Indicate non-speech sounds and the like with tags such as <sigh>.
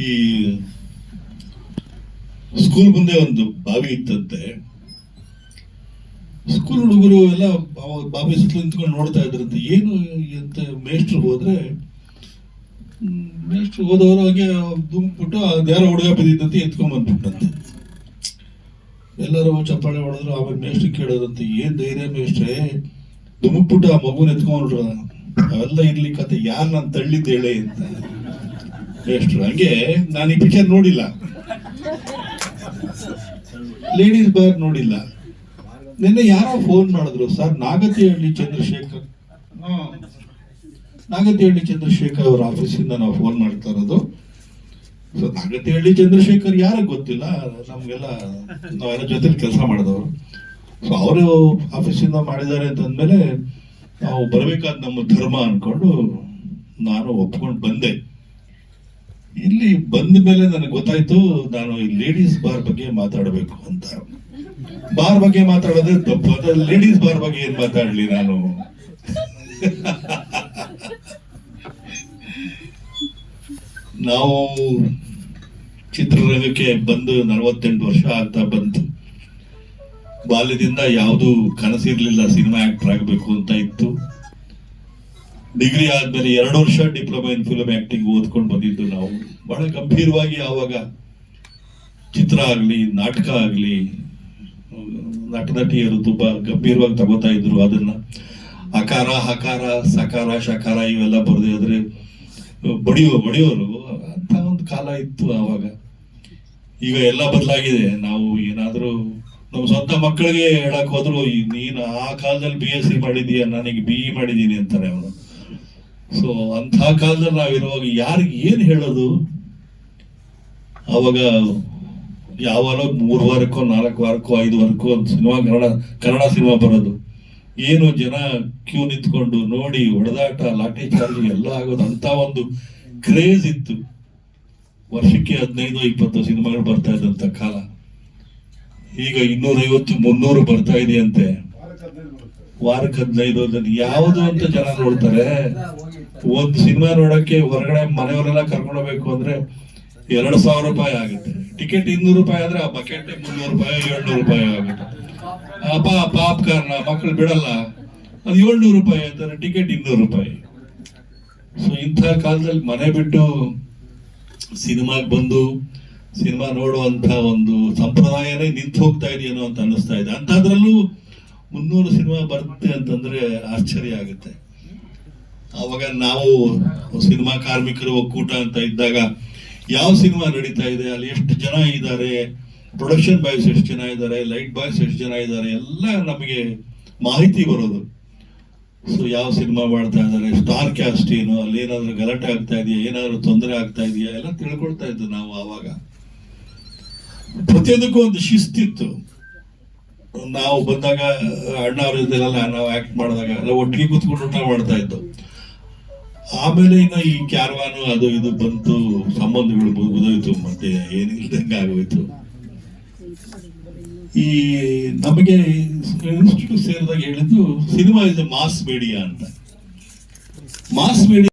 ಈ ಸ್ಕೂಲ್ ಮುಂದೆ ಒಂದು ಬಾವಿ ಇತ್ತಂತೆ. ಸ್ಕೂಲ್ ಹುಡುಗರು ಎಲ್ಲ ಬಾವಿ ಸುತ್ತಲೂ ನಿಂತ್ಕೊಂಡು ನೋಡ್ತಾ ಇದ್ರಂತೆ. ಏನು ಅಂತ ಮೇಸ್ಟ್ರು ಹೋದ್ರೆ ಮೇಸ್ಟ್ರು ಹೋದವರು ಹಾಗೆ ದುಂಬಿಟ್ಟು ಯಾರೋ ಹುಡುಗ ಬಿದ್ದಿದ್ದಂತೆ ಎತ್ಕೊಂಡ್ ಬಂದ್ಬಿಟ್ಟಂತೆ ಎಲ್ಲರೂ ಚಪ್ಪಾಳೆ ಹೊಡೆದ್ರು, ಆಮೇಲೆ ಮೇಸ್ಟ್ರಿ ಕೇಳೋದಂತೆ ಏನು ಧೈರ್ಯ ಮೇಷ್ಟ್ರೆ? ದುಮುಕ್ಬಿಟ್ಟು ಆ ಮಗುನ ಎತ್ಕೊಂಡ್ರ. ಅವೆಲ್ಲ ಇರ್ಲಿ ಕತೆ ಯಾರು ನಾನು ತಳ್ಳಿದ್ದೇಳೆ ಅಂತ. ಮೇಷ್ಟ್ರು ಹಂಗೆ, ನಾನು ಈ ಪಿಕ್ಚರ್ ನೋಡಿಲ್ಲ. ಲೇಡೀಸ್ ಬಾರ್ ನೋಡಿಲ್ಲ. ನಿನ್ನೆ ಯಾರೋ ಫೋನ್ ಮಾಡಿದ್ರು, ಸರ್ ನಾಗತಿಹಳ್ಳಿ ಚಂದ್ರಶೇಖರ್. ನಾಗತಿಹಳ್ಳಿ ಚಂದ್ರಶೇಖರ್ ಅವ್ರ ಆಫೀಸಿಂದ ನಾವು ಫೋನ್ ಮಾಡ್ತಾ ಇರೋದು. ಸೊ ನಾಗತಿಹಳ್ಳಿ ಚಂದ್ರಶೇಖರ್ ಯಾರಿಗೆ ಗೊತ್ತಿಲ್ಲ, ನಮ್ಗೆಲ್ಲ ನಾವೆಲ್ಲ ಜೊತೆಲಿ ಕೆಲಸ ಮಾಡಿದವರು. ಸೊ ಅವರು ಆಫೀಸಿಂದ ಮಾಡಿದ್ದಾರೆ ಅಂತಂದಮೇಲೆ ನಾವು ಬರಬೇಕಾದ ನಮ್ಮ ಧರ್ಮ ಅಂದ್ಕೊಂಡು ನಾನು ಒಪ್ಕೊಂಡು ಬಂದೆ. ಇಲ್ಲಿ ಬಂದ ಮೇಲೆ ನನಗೆ ಗೊತ್ತಾಯ್ತು ನಾನು ಈ ಲೇಡೀಸ್ ಬಾರ್ ಬಗ್ಗೆ ಮಾತಾಡಬೇಕು ಅಂತ. ಬಾರ್ ಬಗ್ಗೆ ಮಾತಾಡೋದೇ ತಪ್ಪು ಅದ ಲೇಡೀಸ್ ಬಾರ್ ಬಗ್ಗೆ ಏನ್ ಮಾತಾಡ್ಲಿ ನಾನು? <laughs> ನಾವು ಚಿತ್ರರಂಗಕ್ಕೆ ಬಂದು ನಲವತ್ತೆಂಟು ವರ್ಷ ಆಗ್ತಾ ಬಂತು. ಬಾಲ್ಯದಿಂದ ಯಾವುದು ಕನಸಿರ್ಲಿಲ್ಲ ಸಿನಿಮಾ ಆಕ್ಟರ್ ಆಗಬೇಕು ಅಂತ ಇತ್ತು. ಡಿಗ್ರಿ ಆದ್ಮೇಲೆ ಎರಡು ವರ್ಷ ಡಿಪ್ಲೊಮಾ ಇನ್ ಫಿಲಮ್ ಆಕ್ಟಿಂಗ್ ಓದ್ಕೊಂಡು ಬಂದಿದ್ದು ನಾವು. ಬಹಳ ಗಂಭೀರವಾಗಿ ಆವಾಗ ಚಿತ್ರ ಆಗಲಿ, ನಾಟಕ ಆಗಲಿ ನಟ ನಟಿಯರು ತುಂಬಾ ಗಂಭೀರವಾಗಿ ತಗೋತಾ ಇದ್ರು ಅದನ್ನ. ಅಕಾರ, ಹಕಾರ, ಸಕಾರ, ಶಕಾರ ಇವೆಲ್ಲ ಬರದೆ ಆದ್ರೆ ಬಡಿಯೋ, ಬಡಿಯೋರು ಅಂತ ಒಂದು ಕಾಲ ಇತ್ತು ಆವಾಗ. ಈಗ ಎಲ್ಲ ಬದಲಾಗಿದೆ. ನಾವು ಏನಾದರೂ ನಮ್ಮ ಸ್ವಂತ ಮಕ್ಕಳಿಗೆ ಹೇಳಕ್ ಹೋದ್ರು ನೀನು ಆ ಕಾಲದಲ್ಲಿ ಬಿ ಎಸ್ ಸಿ ಮಾಡಿದೀಯ ನನಗೆ ಬಿ ಇ ಮಾಡಿದ್ದೀನಿ ಅಂತಾರೆ ಅವನು ಸೊ ಅಂಥ ಕಾಲದಲ್ಲಿ ನಾವಿರುವಾಗ ಯಾರಿಗೆ ಏನು ಹೇಳೋದು? ಅವಾಗ ಯಾವಾಗ ಮೂರು ವಾರಕ್ಕೋ, ನಾಲ್ಕು ವಾರಕ್ಕೋ, ಐದು ವಾರಕ್ಕೋ ಒಂದು ಸಿನಿಮಾ ಕನ್ನಡ ಕನ್ನಡ ಸಿನಿಮಾ ಬರೋದು. ಏನು ಜನ ಕ್ಯೂ ನಿಂತ್ಕೊಂಡು ನೋಡಿ ಹೊಡೆದಾಟ, ಲಾಠಿ ಚಾರ್ಜ್ ಎಲ್ಲ ಆಗೋದು ಅಂತ ಒಂದು ಕ್ರೇಜ್ ಇತ್ತು. ವರ್ಷಕ್ಕೆ ಹದಿನೈದು, ಇಪ್ಪತ್ತು ಸಿನಿಮಾಗಳು ಬರ್ತಾ ಇದ್ದಂಥ ಕಾಲ. ಈಗ ಇನ್ನೂರೈವತ್ತು, ಮುನ್ನೂರು ಬರ್ತಾ ಇದೆಯಂತೆ. ವಾರಕ್ಕೆ ಹದಿನೈದು ಯಾವುದು ಅಂತ ಜನ ನೋಡ್ತಾರೆ. ಒಂದು ಸಿನಿಮಾ ನೋಡಕ್ಕೆ ಹೊರಗಡೆ ಮನೆಯವರೆಲ್ಲ ಕರ್ಕೊಂಡು ಹೋಗ್ಬೇಕು ಅಂದ್ರೆ ಎರಡು ಸಾವಿರ ರೂಪಾಯಿ ಆಗುತ್ತೆ. ಟಿಕೆಟ್ ಇನ್ನೂರು ರೂಪಾಯಿ ಆದ್ರೆ ಆ ಬಕೆಟ್ ಮುನ್ನೂರು ರೂಪಾಯಿ, ಏಳ್ನೂರು ರೂಪಾಯಿ ಆಗುತ್ತೆ. ಅಪ್ಪ ಪಾಪ್ಕಾರ್ನ ಮಕ್ಕಳು ಬಿಡಲ್ಲ. ಅದು ಏಳ್ನೂರು ರೂಪಾಯಿ ಅಂತಾರೆ ಟಿಕೆಟ್ ಇನ್ನೂರು ರೂಪಾಯಿ. ಸೊ ಇಂಥ ಕಾಲದಲ್ಲಿ ಮನೆ ಬಿಟ್ಟು ಸಿನಿಮಾಗೆ ಬಂದು ಸಿನಿಮಾ ನೋಡುವಂತ ಒಂದು ಸಂಪ್ರದಾಯನೇ ನಿಂತು ಹೋಗ್ತಾ ಇದೆಯೇನೋ ಅಂತ ಅನ್ನಿಸ್ತಾ ಇದೆ. ಅಂಥದ್ರಲ್ಲೂ ಮುನ್ನೂರು ಸಿನಿಮಾ ಬರುತ್ತೆ ಅಂತಂದ್ರೆ ಆಶ್ಚರ್ಯ ಆಗುತ್ತೆ. ಅವಾಗ ನಾವು ಸಿನಿಮಾ ಕಾರ್ಮಿಕರು ಒಕ್ಕೂಟ ಅಂತ ಇದ್ದಾಗ ಯಾವ ಸಿನಿಮಾ ನಡೀತಾ ಇದೆ, ಅಲ್ಲಿ ಎಷ್ಟು ಜನ ಇದ್ದಾರೆ ಪ್ರೊಡಕ್ಷನ್ ಬಾಯ್ಸ್ ಎಷ್ಟು ಜನ ಇದ್ದಾರೆ ಲೈಟ್ ಬಾಯ್ಸ್ ಎಷ್ಟು ಜನ ಇದ್ದಾರೆ, ಎಲ್ಲ ನಮಗೆ ಮಾಹಿತಿ ಬರೋದು. ಸೊ ಯಾವ ಸಿನಿಮಾ ಮಾಡ್ತಾ ಇದ್ದಾರೆ ಸ್ಟಾರ್ ಕ್ಯಾಸ್ಟ್ ಏನು, ಅಲ್ಲಿ ಏನಾದರೂ ಗಲಾಟೆ ಆಗ್ತಾ ಇದೆಯಾ, ಏನಾದರೂ ತೊಂದರೆ ಆಗ್ತಾ ಇದೆಯಾ, ಎಲ್ಲ ತಿಳ್ಕೊಳ್ತಾ ಇದ್ದು ನಾವು ಆವಾಗ. ಪ್ರತಿಯೊಂದಕ್ಕೂ ಒಂದು ಶಿಸ್ತಿತ್ತು. ನಾವು ಬಂದಾಗ, ಅಣ್ಣ ಅವ್ರ ಜೊತೆಲೆಲ್ಲ ನಾವು ಆಕ್ಟ್ ಮಾಡಿದಾಗ ಎಲ್ಲ ಒಟ್ಟಿಗೆ ಕೂತ್ಕೊಂಡು ಊಟ ಮಾಡ್ತಾ ಇದ್ದು. ಆಮೇಲೆ ಇನ್ನು ಈ ಕ್ಯಾರ್ವಾನು, ಅದು ಇದು ಬಂತು, ಸಂಬಂಧಗಳು ಮುಗಿದೋಯ್ತು, ಮತ್ತೆ ಏನಿಲ್ದಂಗೆ ಆಗೋಯ್ತು. ಈ ನಮಗೆ ಇನ್ಸ್ಟಿಟ್ಯೂಟ್ ಸೇರಿದಾಗ ಹೇಳಿದ್ದು, ಸಿನಿಮಾ ಇಸ್ ಮಾಸ್ ಮೀಡಿಯಾ ಅಂತ. Mass media